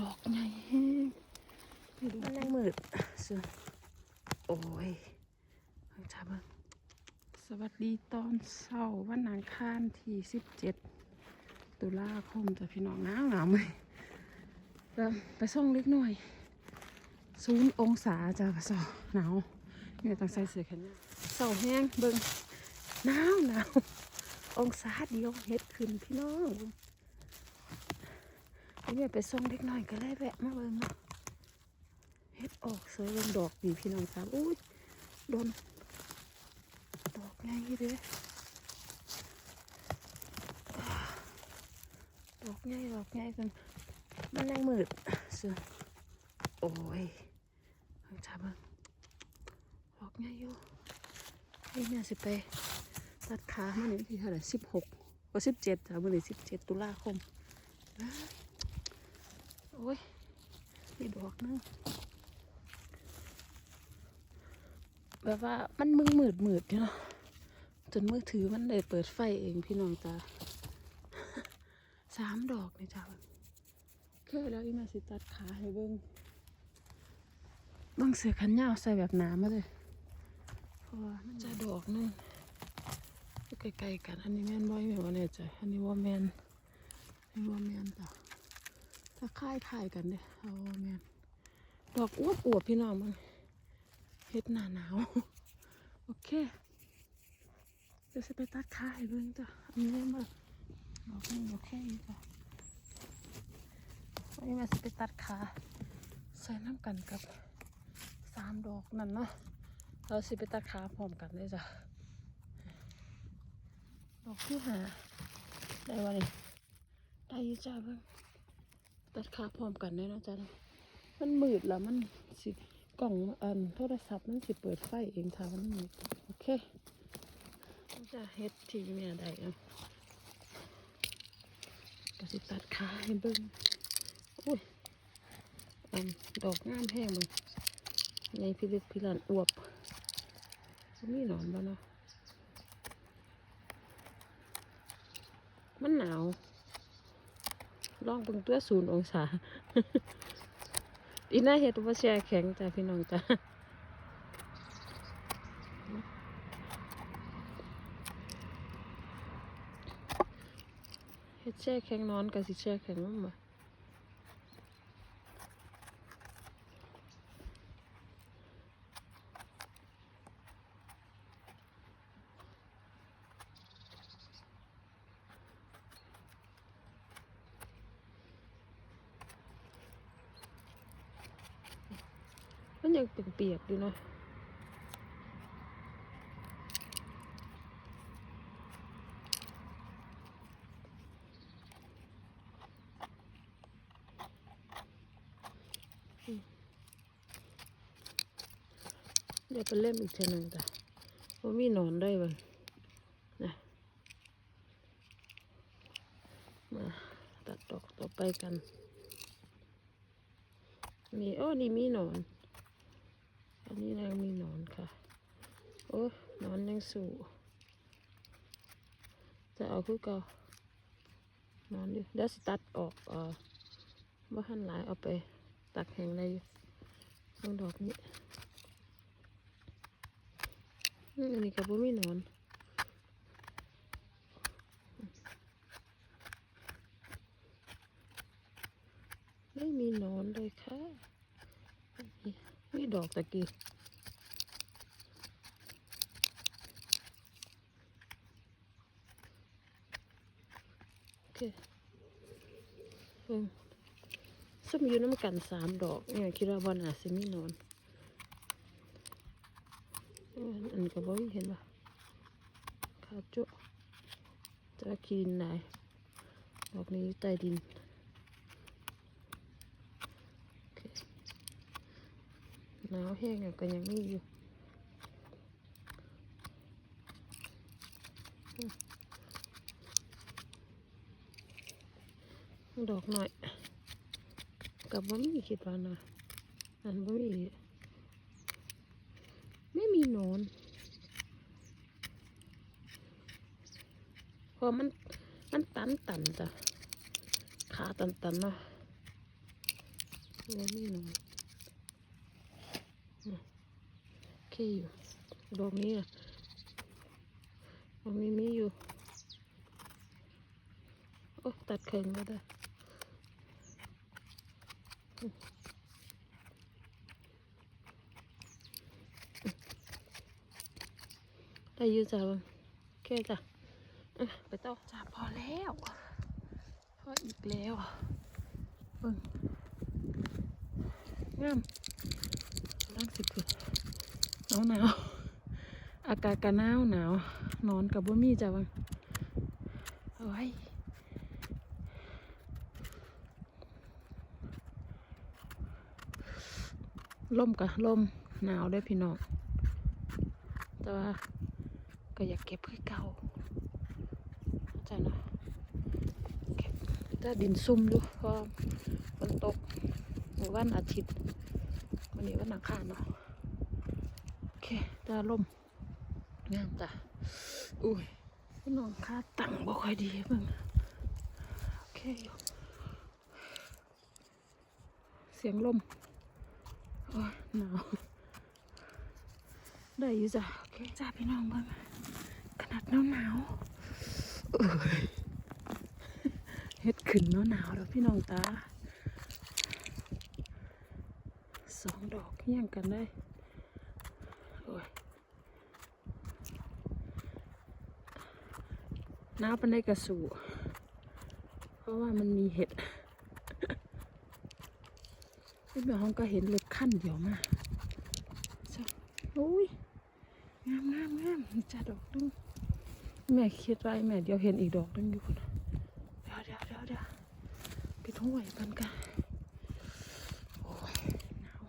ดอกใหญ่แห้งมันยังมืดเสือโอ้ยเบิ่งจ้าเบิ่งสวัสดีตอนเช้าวันอังคารที่สิบเจ็ดตุลาคมจะพี่น้องหนาวหนาวไหมแล้วไปส่งเล็กหน่อยศูนย์องศาจ้ะกระสอหนาวเนี่ยต้องใส่เสื้อแขนยาวเสาแห้งเบิ่งหนาวหนาวองศาเดียวเฮ็ดขึ้นพี่น้อง เนี่ยไปส่องเล็กหน่อยก็เลยแวะมาเบิ่งเนาะเฮ็ดออกสวยเบิ่งดอกดีพี่น้องครับอุ้ยโดนดอกใหญ่เด้อดอกใหญ่ดอกใหญ่กันมันยังมืดเสือโอ้ยเบิ่งจ้าเบิ่งดอกใหญ่อยู่นี่เนี่ยสิไปตัดขามันนี่ที่เท่าไหร่สิบหกว่าสิบเจ็ดจ้ามื่อนี้สิบเจ็ดตุลาคม อ้ายโอ้ยนี่ดอกนึงแบบว่ามันมือมืดมืดอยู่เนาะจนมือถือมันเลยเปิดไฟเองพี่น้องจ้าสามดอกนี่จ้าเคยแล้วอีมาสิตัดขาให้เบิ้งบิ้งเสือขันยาวใส่แบบหนามาเลยเพราะว่ามันจะดอกนึงใกล้ๆกัน อันนี้แมนบอยแม่นว่าแน่ใจอันนี้ว่าแมนอันนี้ว่าแมนจ้ะ ถ้าค่ายถ่ายกันเด้เอาแมนดอกอ้วบอวบพี่น้องมึงเฮ็ดหนาหนาว โอเค เดี๋ยวจะไปตัดขาให้เบิ่งจ้ะอันนี้มาดอกนี้โอเคอยู่จ้ะวันนี้มาจะไปตัดขาใส่น้ำกันกับสามดอกนั่นเนาะเราสิไปตัดขาพร้อมกันเลยจ้ะดอกที่หาได้วันนี้ได้ยี่จ้าเบิ่ง ตัดขาพร้อมกันเลยนะจ้ะมันมืดแล้วมันสิกล่องอันโทรศัพท์มันสิเปิดไฟเองถ้ามันมืดโอเคจะเฮ็ดทีแม่ได้อาก็สิตัดขาให้เบิ่งอุ้ยอันดอกงามแห้งเลยใหญ่พิลึกพิลันอวบมีหนอนบ่เนาะมันหนาว ลองเบิ่งตัวศูนย์องศาอีน่าเห็ดว่าแช่แข็งจ้ะพี่น้องจ้ะเห็ดแช่แข็งนอนกับสิแช่แข็งมั้งบ่มันยังเป็นเปียกๆอยู่เนาะอืม เดี๋ยวไปเล่มอีกเทอหนึ่งจ้ะว่ามีหนอนได้บ่นะมาตัดดอกต่อไปกันนี่โอ้นี่มีหนอน อันนี้ยังมีหนอนค่ะ โอ้หนอนยังสู่จะเอาคือเก่านอนอยู่เดี๋ยวสตัดออกเอ่อว่าหันหลายเอาไปตัดแห้งได้อยู่เบิ่งดอกนี้ อันนี้ก็บ่มีนอนไม่มีนอนเลยค่ะนี่ดอกตะกี้โอเคเบิ่งส้มอยู่น้ำกันสามดอกเนี่ยคิดว่าบอนอาจสิมีนอนเอออันนี้ ก็บ่เห็นป่ะข้าจุจะกินไหนดอกนี้อยู่ใต้ดินหนาวแห้งอะก็ยังมีอยู่ดอกหน่อยกับว่ามีคิดว่านะอันว่ามีไม่มีนอนเพ ราะมันมันตันตันจ้ะขาตันตันเนาะแล้วนี่หนึ่งโอเคอยู่ดอกนี้อะดอกนี้มีอยู่โอ้ตัดเข่งก็ได้ได้อยืดจ้ะบังโอเคจ้ะ ไปต่อจ้ะพอแล้วพออีกแล้วเบิ่งงามร่างสิบคือหนาวหนาวอากาศก็หนาวหนาวนอนกับบ่มีจ้ะบังเอาไว้ล่มกะล่มหนาวด้อพี่น้องแต่ว่าก็อยากเก็บคือเก่า จ้ะนาะถ้าดินซุ่มอยู่เพราะฝนตกวันอาทิตย์วันนี้วันอังคารเนาะโอเคตาล่มงามจ้ะอุ้ยพี่น้องค่าตังค์บ่ค่อยดีเพิ่งโอเคเสียงลมโอ้ยหนาวได้อยู่จ้ะโอเคจ้าพี่น้องเบิ่งขนาดหนาวหนาว เอ้ยเฮ็ดขึ้นหนาวหนาวแล้วพี่น้องตาสองดอกเฮี้ยงกันได้โอ้ยหนาเป็นได้กระสูเพราะว่ามันมีเห็ดพี่แม่ห้องก็เห็นเล็กขั้นเดียวมาจ้ะโอ้ยงามงามงามจ้าดอกนึง แม่คิดไว้แม่เดี๋ยวเห็นอีกดอกนึงอยู่คนะเดี๋ยวเดี๋ยวเดี๋ยวเดี๋ยวไปทุ่งไหวกันกันโอ้ยหนาว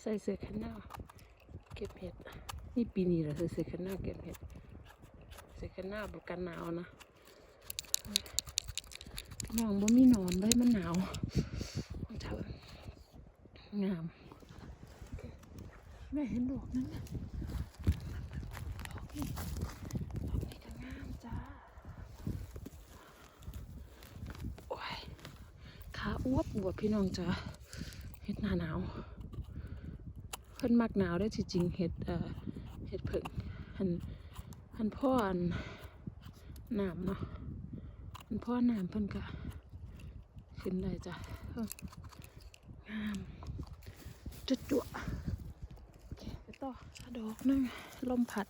ใส่เสื้อแขนยาวเก็บเห็ดนี่ปีนี้เหรอใส่เสื้อแขนยาวเก็บเห็ดเสื้อแขนยาวแบบกันหนาวนะน้องบ่มีนอนเลยมันหนาวเถอะงามแม่เห็นดอกนั้นนะดอกนี้ดอกนี้ก็งามจ้า โอ้ย ขาอ้วบอวบ พี่น้องจ้าเห็ดหน้าหนาว เพิ่นมักหนาวได้จริงๆเห็ดเอ่อเห็ดผึ่งหันหันพ่ออันน้ำเนาะหันพ่อน้ำเพิ่นก็ขึ้นได้จ้ะงามจุดจุๆโอเคไปต่อดอกนึงลมพัด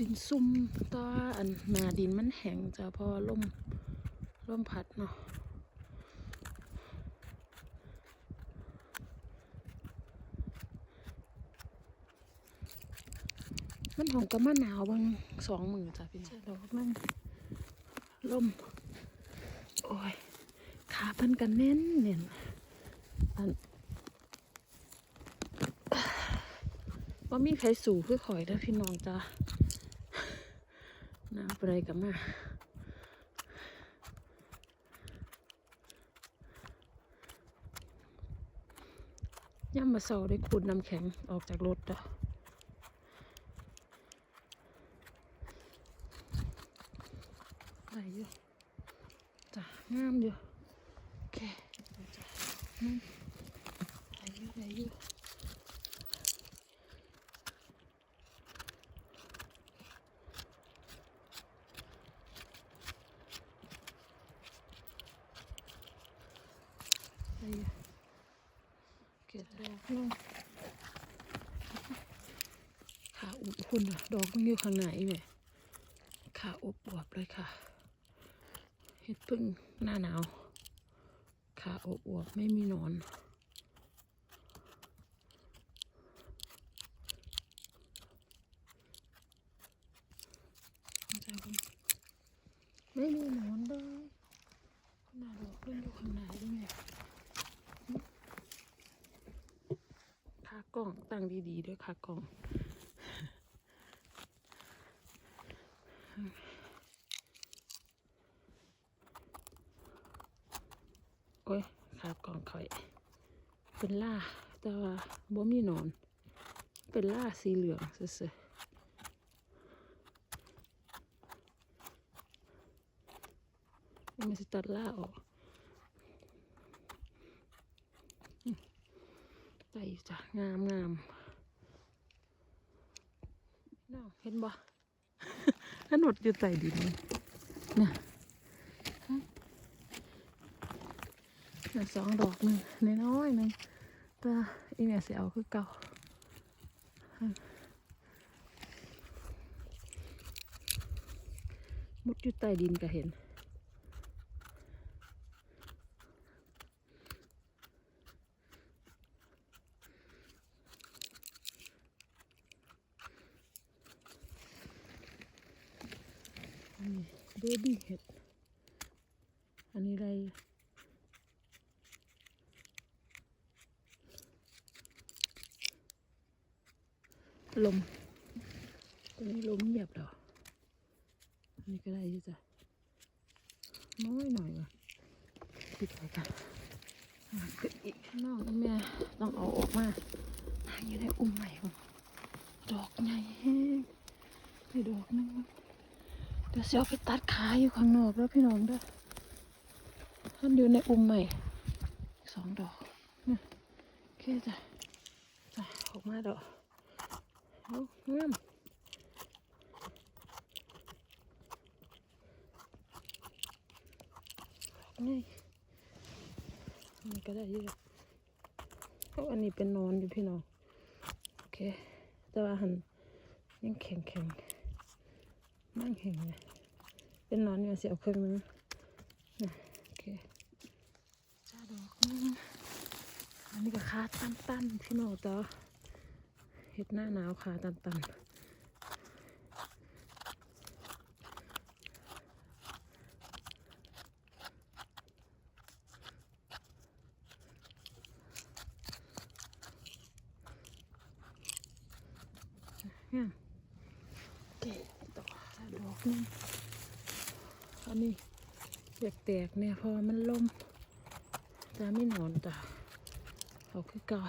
ดินซุ่มตาอันหนาดินมันแห้งจ้ะเพอลมลมพัดเนาะมันหอมกับมะนาวบางสองมือจ้ะพี่น้องดอกหนึงลมโอ้ย ขาเพิ่นกันแน่นเน่นอันว่ามีใครสู่คือข่อยเด้อพี่น้องจ้า น้ำอะไรกันมาย่ำมาเสาได้ขูดน้ำแข็งออกจากรถอะได้อยู่จ้ะงามอยู่โอเคจ้ะอืมได้อยู่ได้อยู่ได้อยู่เก็บดอกลงขาอุบ คุณดอกมันอยู่ข้างในเนี่ยขาอบอวบเลยค่ะ เห็ดพึ่งหน้าหนาวขาอบอวบไม่มีนอนไม่มีหนอนเลยหน้าดอกเพิ่งอยู่ข้างในด้วยเนี่ยขากล้องตั้งดีๆด้วยขากล้อง โอ้ยขากล่องข่อย เป็นล่า แต่ว่าบ่มีนอน เป็นล่าสีเหลืองซื่อไม่สิตัดล่าออกอืมใส่จ้ะงามงามน้องเห็นบ่ ถนนอยู่ใต้ดินเนี่น่ะฮะน่ะสองดอกหนึ่งน้อยหนึ่งตัวอีเนี่ยเสียเอาคือเก่าฮะมุดอยู่ใต้ดินก็เห็นนี้ เห็ด อันนี้อะไรลมตัวนี้ลมเงียบแล้วอันนี้ก็ได้จ้ะน้อยหน่อยว่ะปิดไว้กันขึ้นอีกน้องแม่ต้องเอาออกมาหาอยู่ในอุ้มใหม่ของดอกใหญ่แห้งไปดอกนึง เดี๋ยวเสียวไปตัดขาอยู่ข้างนอกแล้วพี่น้องด้อท่านอยู่ในอุ้มใหม่สองดอกนะโอเคจ้ะจ้ะออกมาดอกเอางามนี่อันก็ได้เยอะเพราะอันนี้เป็นนอนอยู่พี่น้อง โอเค แต่ว่าหันยังแข็งแข็ง นั่งแข็งเลยเป็นนอนอยู่ยเสียวเครื่องนึงโอเคจ้าดอกนึงอันนี้ก็ขาตันตันพี่น้องต่อเห็ดหน้าหนาวขาตันตันเนี่ยโอเค อกนึงอันนี้อยากแตกเนี่ยพอมันลมจะไม่นอนจ้ะเอาคือเก่า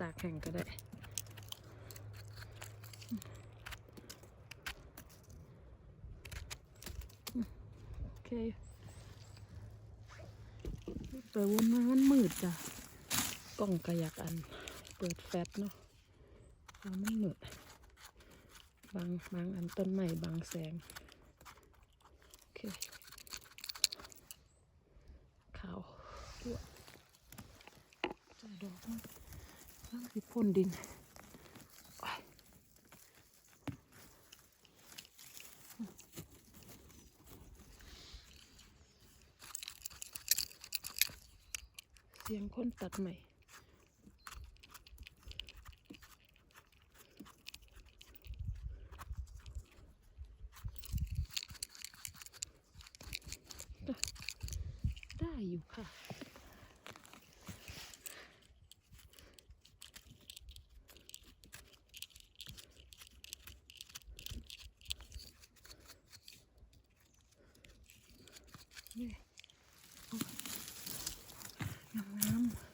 ตากแข็งก็ได้โอเคไปวนมามันมืดจ้ะกล้องกระยักอัน เปิดแฟลชเนาะพราะมันมืด บางบางอันต้นใหม่บางแสงโอเคขาวด้วยจ่ายดอกมันร่างสิพ่นดินเสียงคนตัดใหม่ ได้อยู่ค่ะ นี่งามงามๆ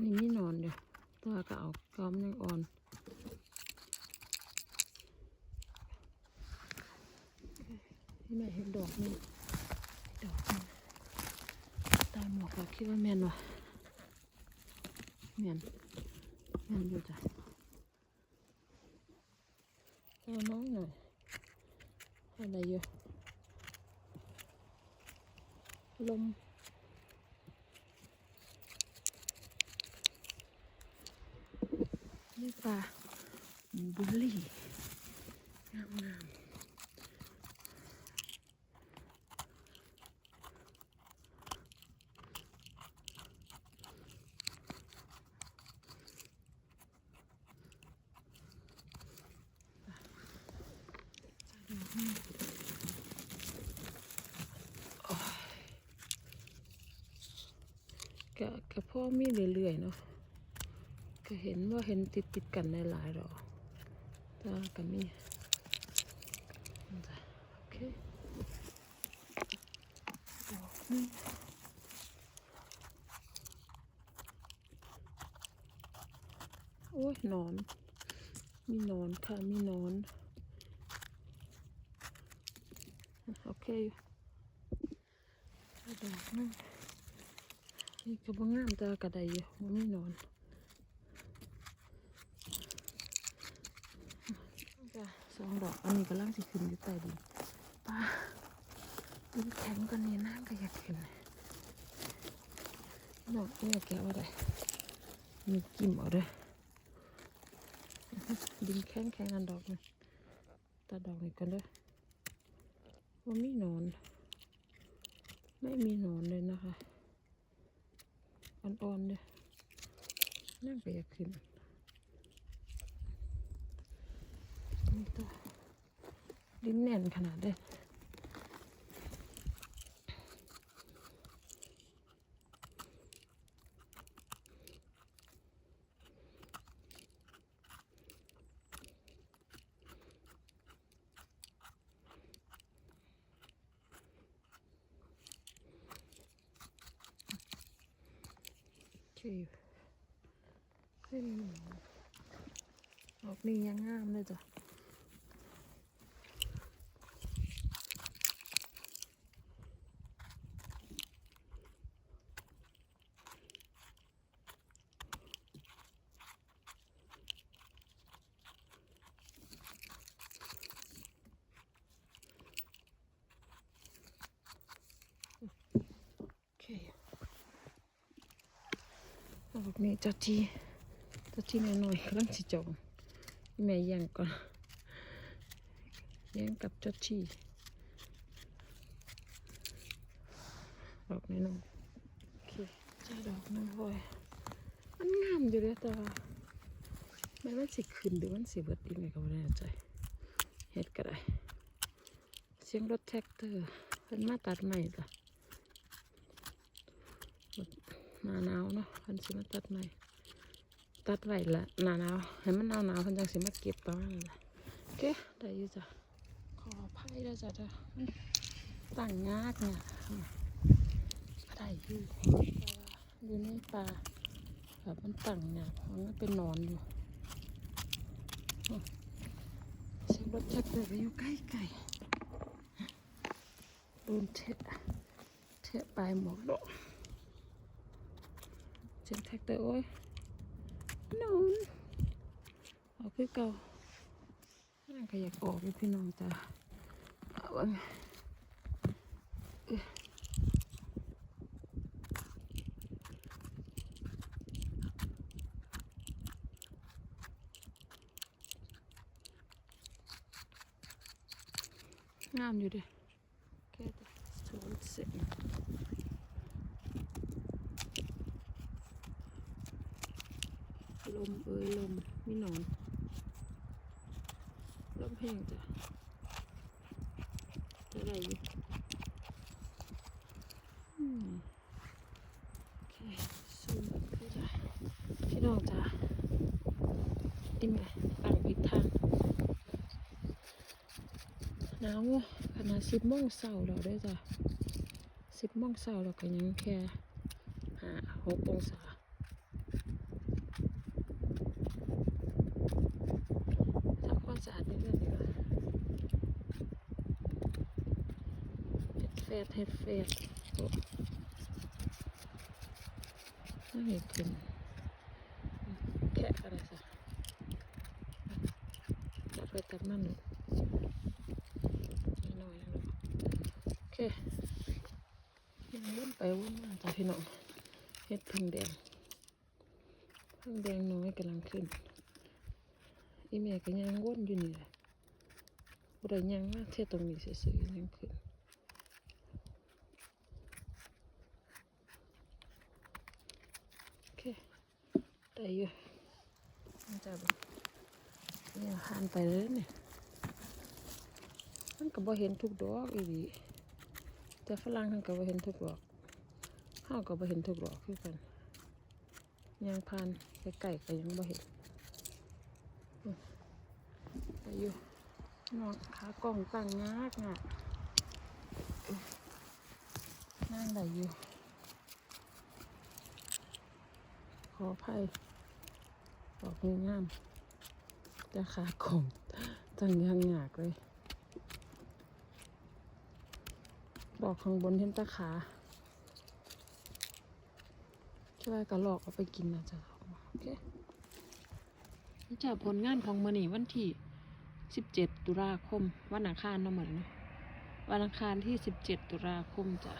นี่ไม่นอนเดี๋ยวตัวก็เอากอมยังอ่อน นี่แม่เห็นดอกนี่ดอกนี่ตามหม ว่าแมนวะแมนแมนอยู่จ้ะเอาน้องหน่อยอะไรอยู่ลมนี่ปลาบุลลี่ ก็ก็พ่อมีเรื่อยๆเนาะก็เห็นว่าเห็นติดติดกันในหลายๆดอกแต่ว่าก็มีโอเคดอกนึงโอ้ยนอน มีนอนค่ะ มีนอน โอเคดอกนึง นี่ก็บ่งามแต่กระไดอยู่บ่มีนอนสองดอกอันนี้กำลังสิขึ้นอยู่ใต้ดินป้าดินแข็งกว่านี้น้ำก็อยากขึ้นดอกนี่แกะว่าได้มีกิ่มเอาเด้อดินแข็งแข็งอันดอกนี่ตัดอกนี้กันเด้อว่ามีนอน ไม่มีนอนเลยนะคะ อ่อนๆเลยนั่งไปอยากขึ้นนี่ตัวดินแน่นขนาดเด้ เคไม่มีหนอนออกนี่ยังงามเลยจ้ะ ออกนี่จ้ะทีจ้ะทีหน่อยๆกำลังสิจองแม่แย่งก่อนแย่งกับเจ้าทีดอกน้อยๆโอเคเจ้าดอกน้อยมันงามอยู่เลยแต่ว่ามันมันสิขึ้นหรือมันสิเบิดอีกไหมก็ไม่แน่ใจเฮ็ดก็ได้เสียงรถแท็กเตอร์เพิ่นมาตัดใหม่จ้ะ หนาหนาวเนาะพิ่นสิมาตัดใหม่ ตัดไว้ละหนาหนาวให้มันหนาวหนาวพิ่นจังสิมาเก็บประมาณนั้ละโอเคได้ยู่จ้ะขออภัยด้วจ้ะเด้อตั้งยากเนี่ยได้ยู่อยู่ในป่าแบบมันตั้งยากมันเป็นนอนอยู่อ้อเสียงรถแท็กเตอร์ก็อยู่ใกล้ๆโดนเทะเทะปลายหมวกดอก เสียงแท็กเตอร์โอ้ยนูนออกคือเก่าน่าก็อยากออกพี่น้องจ้ะเอาวะเอ้ยงามอยู่เดิแค่แต่สวนเสร็จลมเอ้ยลม มีหนอนลมแห้งจ้ะจะได้อยู่โอเคสูงคือจ้ะพี่น้องจ้ะดินไงต่างอีกทางหนาวขนาดสิบโมงเช้าแล้วเด้จ้ะสิบโมงเช้าแล้วก็ยังแค่หาหกองศาทำความสะอาดเรื่อยๆดีกว่าเฮ็ด แฟดเฮ็ดแฟดโอ้น่าเห็นขึ้นแค่อะไรสักตัดไปตัดมาหนูนิดหน่อยนะลูกโอเคยังวนไปวนมาจ้ะพี่น้องเฮ็ดพึ่งแดงพึ่งแดงน้อยกำลังขึ้นอีแม่ก็ยังวนอยู่นี่แหละบ่ได้ยังมาเท่ตรงนี้ซื่อๆยังขึ้นโอเค ได้อยู่มันจะเนี่ยหันไปเลยเนี่ยมันก็บ่เห็นทุกดอกอีหลีแต่ฝรั่งมันก็บ่เห็นทุกดอกเฮาก็บ่เห็นทุกดอกคือกันยางพานใกล้ๆก็ยังบ่เห็นอืมไปอยู่นอนขากล้องตั้งยากงากนั่งได้อยู่ขออภัย ออกงามๆแต่ขากล้องตั้งยากงากเลยบอกข้างบนเห็นตาขาช่วยกระลอกเอาไปกินนะจ๊ะโอเคนี่จะผลงานของมือนี่วันที่สิบเจ็ดตุลาคม วันอังคารเนาะเหมือนวันอังคารที่สิบเจ็ดตุลาคมจ้ะ